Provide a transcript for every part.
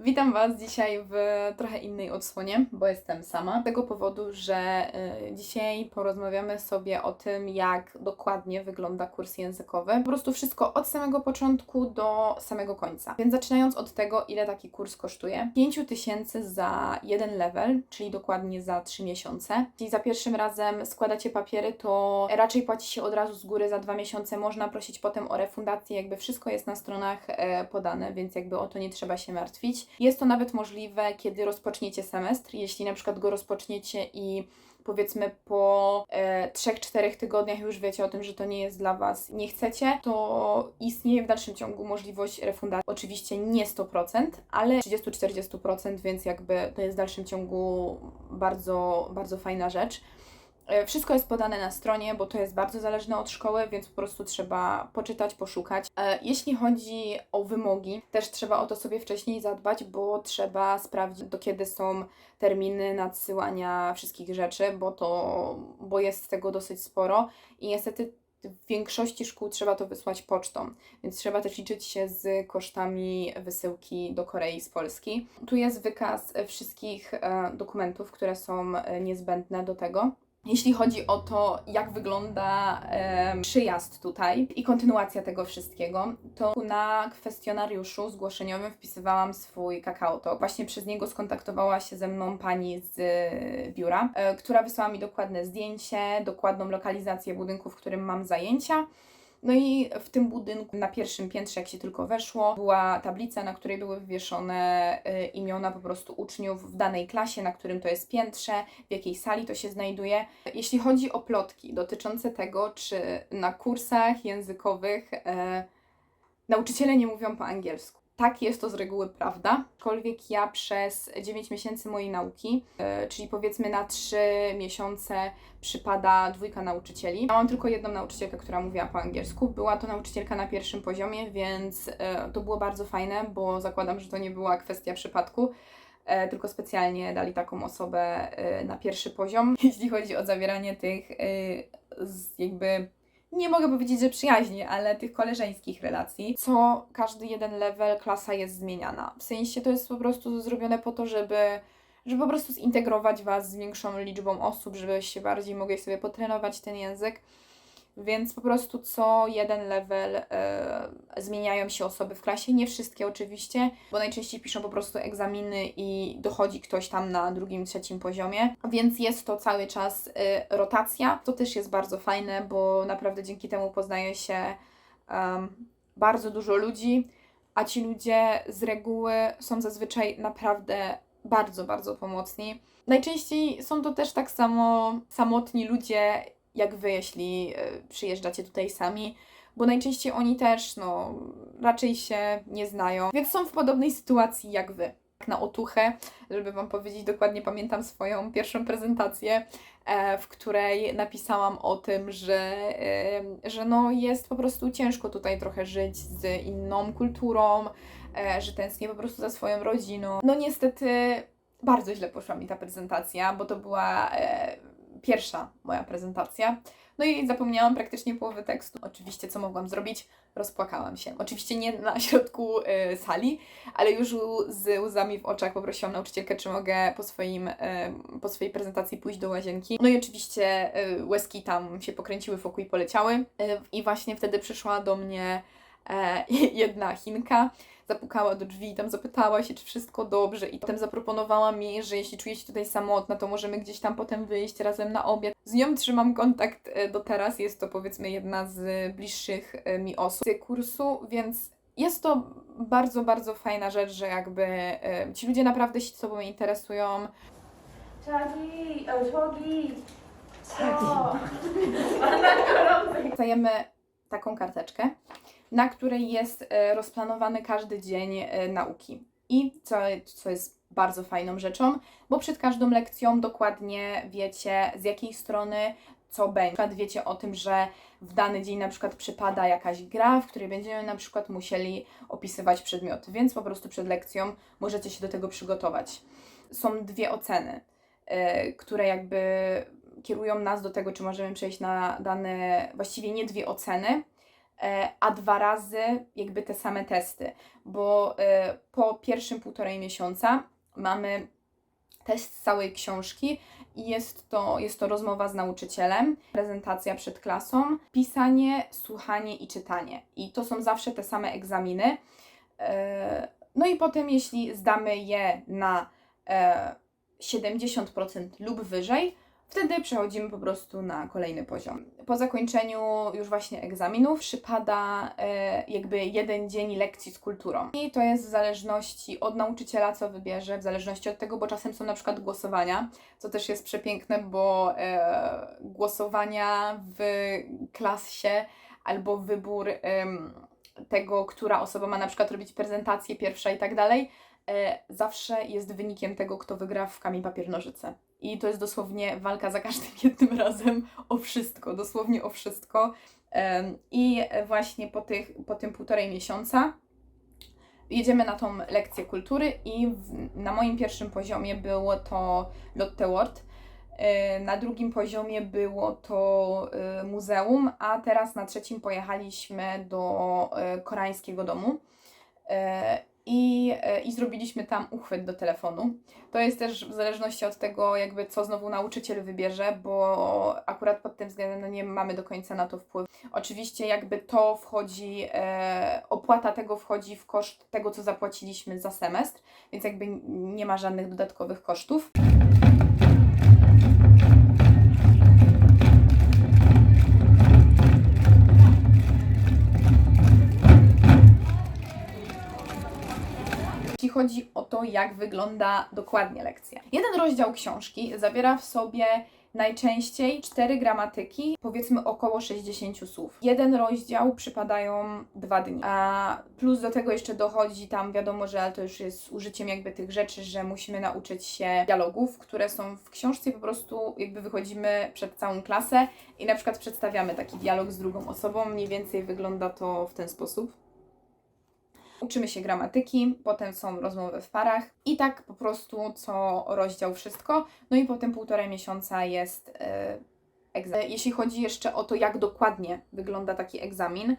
Witam Was dzisiaj w trochę innej odsłonie, bo jestem sama. Z tego powodu, że y, dzisiaj porozmawiamy sobie o tym, jak dokładnie wygląda kurs językowy. Po prostu wszystko od samego początku do samego końca. Więc zaczynając od tego, ile taki kurs kosztuje. 5 tysięcy za jeden level, czyli dokładnie za 3 miesiące. Jeśli za pierwszym razem składacie papiery, to raczej płaci się od razu z góry za dwa miesiące. Można prosić potem o refundację, jakby wszystko jest na stronach e, podane, więc jakby o to nie trzeba się martwić. Jest to nawet możliwe, kiedy rozpoczniecie semestr. Jeśli na przykład go rozpoczniecie i powiedzmy po e, 3-4 tygodniach już wiecie o tym, że to nie jest dla Was, nie chcecie, to istnieje w dalszym ciągu możliwość refundacji. Oczywiście nie 100%, ale 30-40%, więc jakby to jest w dalszym ciągu bardzo, bardzo fajna rzecz. E, Wszystko jest podane na stronie, bo to jest bardzo zależne od szkoły, więc po prostu trzeba poczytać, poszukać. E, Jeśli chodzi o wymogi, też trzeba o to sobie wcześniej zadbać, bo trzeba sprawdzić, do kiedy są terminy nadsyłania wszystkich rzeczy, bo to, bo jest tego dosyć sporo i niestety w większości szkół trzeba to wysłać pocztą, więc trzeba też liczyć się z kosztami wysyłki do Korei z Polski. Tu jest wykaz wszystkich e, dokumentów, które są niezbędne do tego. Jeśli chodzi o to, jak wygląda em, przyjazd tutaj i kontynuacja tego wszystkiego, to na kwestionariuszu zgłoszeniowym wpisywałam swój kakaotok. Właśnie przez niego skontaktowała się ze mną pani z e, biura, e, która wysłała mi dokładne zdjęcie, dokładną lokalizację budynku, w którym mam zajęcia. No i w tym budynku na pierwszym piętrze, jak się tylko weszło, była tablica, na której były wywieszone y, imiona po prostu uczniów w danej klasie, na którym to jest piętrze, w jakiej sali to się znajduje. Jeśli chodzi o plotki dotyczące tego, czy na kursach językowych e, nauczyciele nie mówią po angielsku. Tak jest to z reguły prawda, aczkolwiek ja przez 9 miesięcy mojej nauki, e, czyli powiedzmy na 3 miesiące przypada dwójka nauczycieli. Ja mam tylko jedną nauczycielkę, która mówiła po angielsku. Była to nauczycielka na pierwszym poziomie, więc e, to było bardzo fajne, bo zakładam, że to nie była kwestia przypadku. e, Tylko specjalnie dali taką osobę na pierwszy poziom. Jeśli chodzi o zawieranie tych jakby nie mogę powiedzieć, że przyjaźni, ale tych koleżeńskich relacji. Co każdy jeden level klasa jest zmieniana. W sensie to jest po prostu zrobione po to, żeby, żeby po prostu zintegrować Was z większą liczbą osób, żebyście bardziej mogli sobie potrenować ten język. Więc po prostu co jeden level e, zmieniają się osoby w klasie. Nie wszystkie oczywiście, bo najczęściej piszą po prostu egzaminy i dochodzi ktoś tam na drugim, trzecim poziomie. Więc jest to cały czas e, rotacja. To też jest bardzo fajne, bo naprawdę dzięki temu poznaje się em, bardzo dużo ludzi, a ci ludzie z reguły są zazwyczaj naprawdę bardzo, bardzo pomocni. Najczęściej są to też tak samo samotni ludzie, jak wy, jeśli y, przyjeżdżacie tutaj sami, bo najczęściej oni też, no, raczej się nie znają, więc są w podobnej sytuacji jak wy. Tak Na otuchę, żeby Wam powiedzieć dokładnie, pamiętam swoją pierwszą prezentację, e, w której napisałam o tym, że, e, że no jest po prostu ciężko tutaj trochę żyć z inną kulturą, e, że tęsknię po prostu za swoją rodziną. No niestety bardzo źle poszła mi ta prezentacja, bo to była e, pierwsza moja prezentacja. No i zapomniałam praktycznie połowy tekstu. Oczywiście, co mogłam zrobić? Rozpłakałam się. Oczywiście nie na środku y, sali, ale już z łzami w oczach poprosiłam nauczycielkę, czy mogę po, swoim, y, po swojej prezentacji pójść do łazienki. No i oczywiście y, łezki tam się pokręciły wokół i poleciały. I właśnie wtedy przyszła do mnie e, jedna Chinka, zapukała do drzwi, tam zapytała się, czy wszystko dobrze i potem zaproponowała mi, że jeśli czuję się tutaj samotna, to możemy gdzieś tam potem wyjść razem na obiad. Z nią trzymam kontakt e, do teraz, jest to powiedzmy jedna z bliższych e, mi osób z kursu, więc jest to bardzo, bardzo fajna rzecz, że jakby e, ci ludzie naprawdę się sobą interesują. Czagi, czogi, co? Stajemy taką karteczkę na której jest e, rozplanowany każdy dzień e, nauki. I co, co jest bardzo fajną rzeczą, bo przed każdą lekcją dokładnie wiecie z jakiej strony co będzie. Na przykład wiecie o tym, że w dany dzień na przykład przypada jakaś gra, w której będziemy na przykład musieli opisywać przedmioty, więc po prostu przed lekcją możecie się do tego przygotować. Są dwie oceny, e, które jakby kierują nas do tego, czy możemy przejść na dane, właściwie nie dwie oceny, a dwa razy jakby te same testy, bo e, po pierwszym półtorej miesiąca mamy test całej książki i jest to, jest to rozmowa z nauczycielem, prezentacja przed klasą, pisanie, słuchanie i czytanie. I to są zawsze te same egzaminy. E, No i potem, jeśli zdamy je na e, 70% lub wyżej, wtedy przechodzimy po prostu na kolejny poziom. Po zakończeniu już właśnie egzaminów przypada e, jakby jeden dzień lekcji z kulturą. I to jest w zależności od nauczyciela, co wybierze, w zależności od tego, bo czasem są na przykład głosowania, co też jest przepiękne, bo e, głosowania w klasie albo wybór tego, która osoba ma na przykład robić prezentację pierwsza i tak dalej, e, zawsze jest wynikiem tego, kto wygra w kamień papier nożyce. I to jest dosłownie walka za każdym jednym razem o wszystko, dosłownie o wszystko. I właśnie po, tych, po tym półtorej miesiąca jedziemy na tą lekcję kultury i w, na moim pierwszym poziomie było to Lotte World. E, Na drugim poziomie było to e, muzeum, a teraz na trzecim pojechaliśmy do e, koreańskiego domu e, i, e, i zrobiliśmy tam uchwyt do telefonu. To jest też w zależności od tego, jakby co znowu nauczyciel wybierze, bo akurat pod tym względem no nie mamy do końca na to wpływu. Oczywiście jakby to wchodzi, e, opłata tego wchodzi w koszt tego, co zapłaciliśmy za semestr, więc jakby nie ma żadnych dodatkowych kosztów. Chodzi o to, jak wygląda dokładnie lekcja. Jeden rozdział książki zawiera w sobie najczęściej cztery gramatyki, powiedzmy około 60 słów. Jeden rozdział przypadają dwa dni, a plus do tego jeszcze dochodzi tam, wiadomo, że to już jest użyciem jakby tych rzeczy, że musimy nauczyć się dialogów, które są w książce po prostu jakby wychodzimy przed całą klasę i na przykład przedstawiamy taki dialog z drugą osobą. Mniej więcej wygląda to w ten sposób. Uczymy się gramatyki, potem są rozmowy w parach i tak po prostu co rozdział wszystko. No i potem półtorej miesiąca jest e, egzamin. Jeśli chodzi jeszcze o to, jak dokładnie wygląda taki egzamin,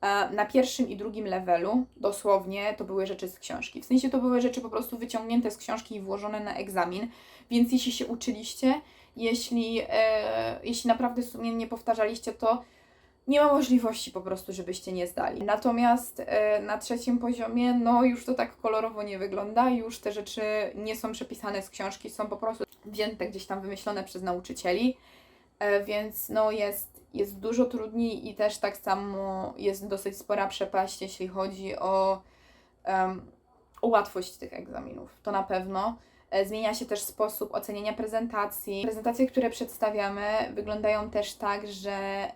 e, na pierwszym i drugim levelu dosłownie to były rzeczy z książki. W sensie to były rzeczy po prostu wyciągnięte z książki i włożone na egzamin, więc jeśli się uczyliście, jeśli, e, jeśli naprawdę sumiennie powtarzaliście to, nie ma możliwości po prostu, żebyście nie zdali. Natomiast e, na trzecim poziomie, no już to tak kolorowo nie wygląda, już te rzeczy nie są przepisane z książki, są po prostu wzięte gdzieś tam wymyślone przez nauczycieli, e, więc no jest, jest dużo trudniej i też tak samo jest dosyć spora przepaść, jeśli chodzi o, em, o łatwość tych egzaminów. To na pewno. E, Zmienia się też sposób oceniania prezentacji. Prezentacje, które przedstawiamy, wyglądają też tak, że,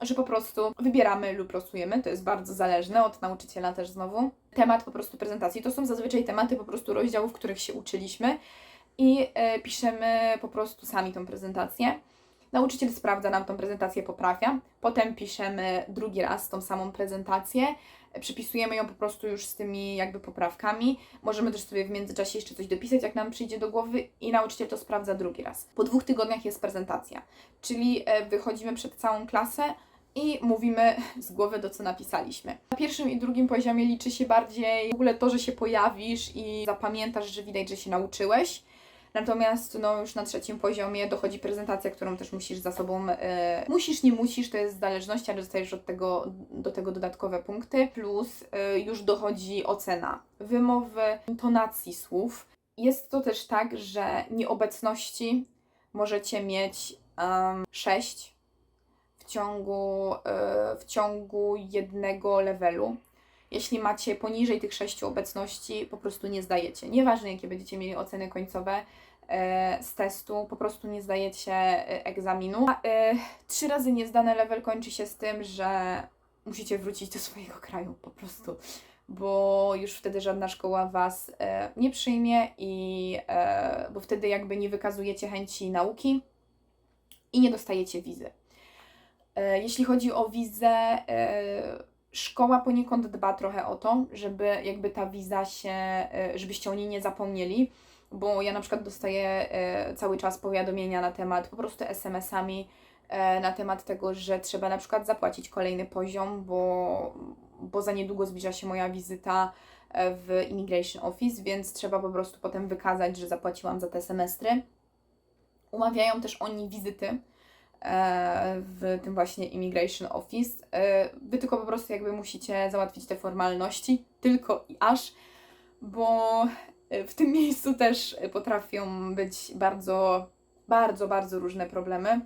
że po prostu wybieramy lub losujemy. To jest bardzo zależne od nauczyciela też znowu. Temat po prostu prezentacji to są zazwyczaj tematy po prostu rozdziałów, których się uczyliśmy i e, piszemy po prostu sami tą prezentację. Nauczyciel sprawdza nam tą prezentację, poprawia. Potem piszemy drugi raz tą samą prezentację. Przypisujemy ją po prostu już z tymi jakby poprawkami. Możemy też sobie w międzyczasie jeszcze coś dopisać, jak nam przyjdzie do głowy i nauczyciel to sprawdza drugi raz. Po dwóch tygodniach jest prezentacja, czyli e, wychodzimy przed całą klasę i mówimy z głowy to, co napisaliśmy. Na pierwszym i drugim poziomie liczy się bardziej w ogóle to, że się pojawisz i zapamiętasz, że widać, że się nauczyłeś. Natomiast no, już na trzecim poziomie dochodzi prezentacja, którą też musisz za sobą. E, musisz, nie musisz, to jest w zależności, ale dostajesz od tego, do tego dodatkowe punkty. Plus e, już dochodzi ocena wymowy, intonacji słów. Jest to też tak, że nieobecności możecie mieć um, 6 w ciągu, e, w ciągu jednego levelu. Jeśli macie poniżej tych sześciu obecności, po prostu nie zdajecie. Nieważne, jakie będziecie mieli oceny końcowe z testu, po prostu nie zdajecie e, egzaminu. A, e, trzy razy niezdany level kończy się z tym, że musicie wrócić do swojego kraju po prostu, bo już wtedy żadna szkoła Was e, nie przyjmie i e, bo wtedy jakby nie wykazujecie chęci nauki i nie dostajecie wizy. E, Jeśli chodzi o wizę, e, szkoła poniekąd dba trochę o to, żeby jakby ta wiza się, e, żebyście o niej nie zapomnieli, bo ja na przykład dostaję e, cały czas powiadomienia na temat po prostu SMS-ami, e, na temat tego, że trzeba na przykład zapłacić kolejny poziom, bo, bo za niedługo zbliża się moja wizyta e, w Immigration Office, więc trzeba po prostu potem wykazać, że zapłaciłam za te semestry. Umawiają też oni wizyty w tym właśnie Immigration Office. Wy tylko po prostu jakby musicie załatwić te formalności, tylko i aż, bo w tym miejscu też potrafią być bardzo, bardzo, bardzo różne problemy.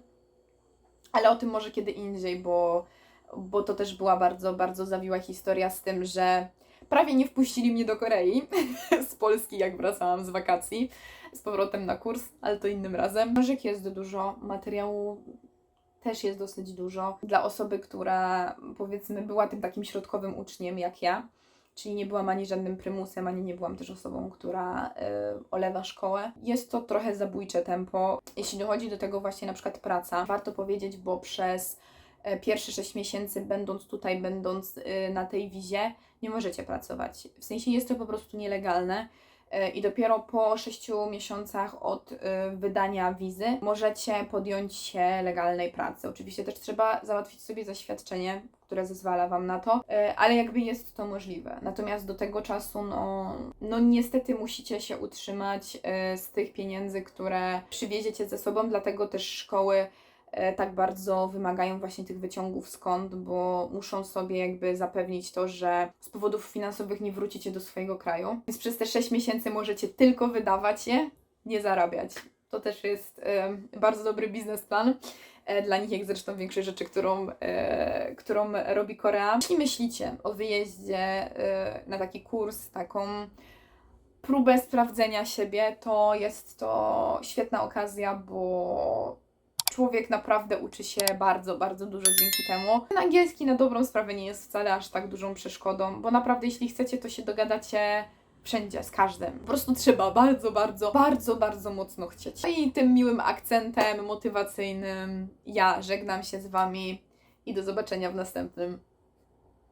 Ale o tym może kiedy indziej, bo, bo to też była bardzo, bardzo zawiła historia z tym, że prawie nie wpuścili mnie do Korei z Polski, jak wracałam z wakacji z powrotem na kurs, ale to innym razem. Książek jest dużo, materiału też jest dosyć dużo. Dla osoby, która powiedzmy była tym takim środkowym uczniem jak ja, czyli nie byłam ani żadnym prymusem, ani nie byłam też osobą, która y, olewa szkołę. Jest to trochę zabójcze tempo. Jeśli dochodzi do tego właśnie na przykład praca, warto powiedzieć, bo przez e, pierwsze 6 miesięcy będąc tutaj, będąc y, na tej wizie, nie możecie pracować. W sensie jest to po prostu nielegalne. E, I dopiero po 6 miesiącach od y, wydania wizy możecie podjąć się legalnej pracy. Oczywiście też trzeba załatwić sobie zaświadczenie, które zezwala Wam na to, e, ale jakby jest to możliwe. Natomiast do tego czasu, no, no niestety musicie się utrzymać e, z tych pieniędzy, które przywieziecie ze sobą, dlatego też szkoły e, tak bardzo wymagają właśnie tych wyciągów skąd, bo muszą sobie jakby zapewnić to, że z powodów finansowych nie wrócicie do swojego kraju. Więc przez te 6 miesięcy możecie tylko wydawać je, nie zarabiać. To też jest e, bardzo dobry biznesplan e, dla nich, jak zresztą większość rzeczy, którą, e, którą robi Korea. Jeśli myślicie o wyjeździe e, na taki kurs, taką próbę sprawdzenia siebie, to jest to świetna okazja, bo człowiek naprawdę uczy się bardzo, bardzo dużo dzięki temu. Ten angielski na dobrą sprawę nie jest wcale aż tak dużą przeszkodą, bo naprawdę jeśli chcecie, to się dogadacie wszędzie, z każdym. Po prostu trzeba bardzo, bardzo, bardzo, bardzo mocno chcieć. No i tym miłym akcentem motywacyjnym ja żegnam się z Wami i do zobaczenia w następnym